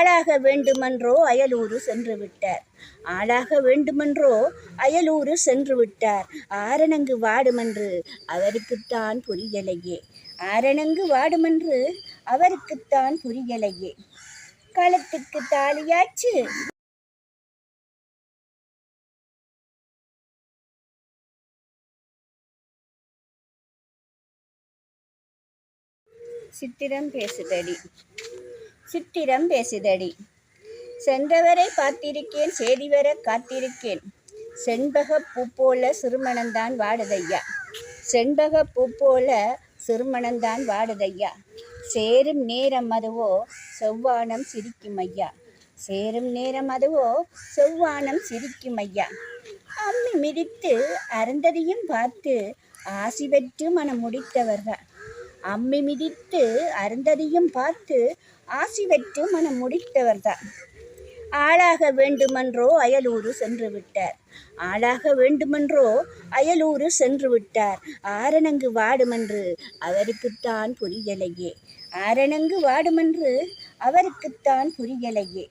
ஆளாக வேண்டுமென்றோ அயலூரு சென்று விட்டார் ஆளாக வேண்டுமென்றோ அயலூரு சென்று விட்டார் ஆரணங்கு வாடுமென்று அவருக்குத்தான் புரியலையே. ஆரணங்கு வாடுமென்று அவருக்குத்தான் புரியலையே. களத்துக்கு தாலியாச்சு. சித்திரம் பேசுதடி. சித்திரம் பேசுதடி. சென்றவரை பார்த்திருக்கேன் செய்தி வர காத்திருக்கேன். செண்பக பூ போல சிறுமணந்தான் வாடுதையா. செண்பக பூ போல சிறுமணந்தான் வாடுதையா. சேரும் நேரம் அதுவோ செவ்வானம் சிரிக்கும் ஐயா சேரும் நேரம் அதுவோ செவ்வானம் சிரிக்கும் ஐயா அம்மி மிதித்து அருந்ததியும் பார்த்து ஆசி பெற்று மனம் முடித்தவர்கள். அம்மி மிதித்து அருந்ததியும் பார்த்து ஆசி பெற்று மனம் முடித்தவர்தான். ஆளாக வேண்டுமென்றோ அயலூரு சென்று விட்டார். ஆளாக வேண்டுமென்றோ அயலூரு சென்று விட்டார். ஆரணங்கு வாடுமென்று அவருக்குத்தான் புரியலையே. ஆரணங்கு வாடுமென்று அவருக்குத்தான் புரியலையே.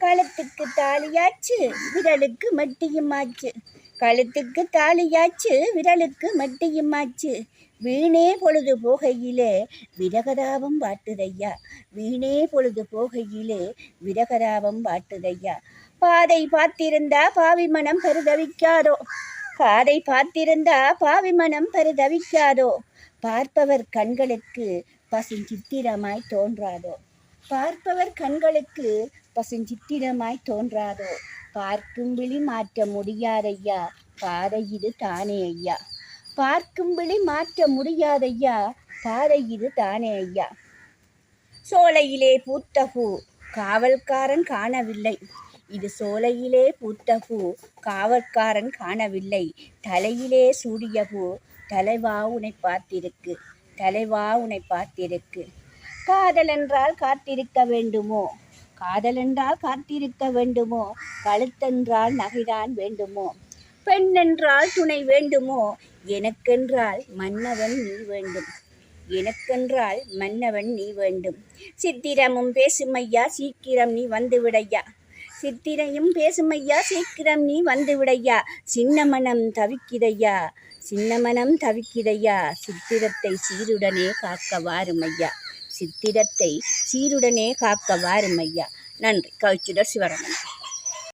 களத்துக்கு தாலியாச்சு விரலுக்கு மட்டியுமாச்சு கழுத்துக்கு தாலியாச்சு விரலுக்கு மட்டியுமாச்சு. வீணே பொழுது போகையிலே விரகதாபம் வாட்டுதையா. வீணே பொழுது போகையிலே விரகதாபம் வாட்டுதையா. பாதை பார்த்திருந்தா பாவி மனம் பருதவிக்காதோ? பாதை பார்த்திருந்தா பாவி மனம் பருதவிக்காதோ? பார்ப்பவர் கண்களுக்கு பசுஞ்சித்திரமாய் தோன்றாதோ? பார்ப்பவர் கண்களுக்கு பசுஞ்சித்திரமாய் தோன்றாதோ? பார்க்கும் விழி மாற்ற முடியாதையா பாதை இது தானே ஐயா பார்க்கும் விழி மாற்ற முடியாதையா பாதை இது தானே ஐயா சோலையிலே பூத்த பூ காவல்காரன் காணவில்லை. இது சோலையிலே பூத்த பூ காவல்காரன் காணவில்லை. தலையிலே சூடிய பூ தலைவா உனை பார்த்திருக்கு தலைவா உனை பார்த்திருக்கு. காதல் என்றால் காத்திருக்க வேண்டுமோ? காதலென்றால் காத்திருக்க வேண்டுமோ? கழுத்தென்றால் நகைதான் வேண்டுமோ? பெண் என்றால் துணை வேண்டுமோ? எனக்கென்றால் மன்னவன் நீ வேண்டும். எனக்கென்றால் மன்னவன் நீ வேண்டும். சித்திரமும் பேசுமையா சீக்கிரம் நீ வந்து விடையா சித்திரையும் பேசுமையா சீக்கிரம் நீ வந்து விடையா சின்ன மனம் தவிக்கிதையா சின்ன மனம் தவிக்கிதையா சித்திரத்தை சீருடனே காக்க வாருமையா? சித்திரத்தை சீருடனே காக்க ஐயா நன்றி. கவிச்சுடர் சிவரமன்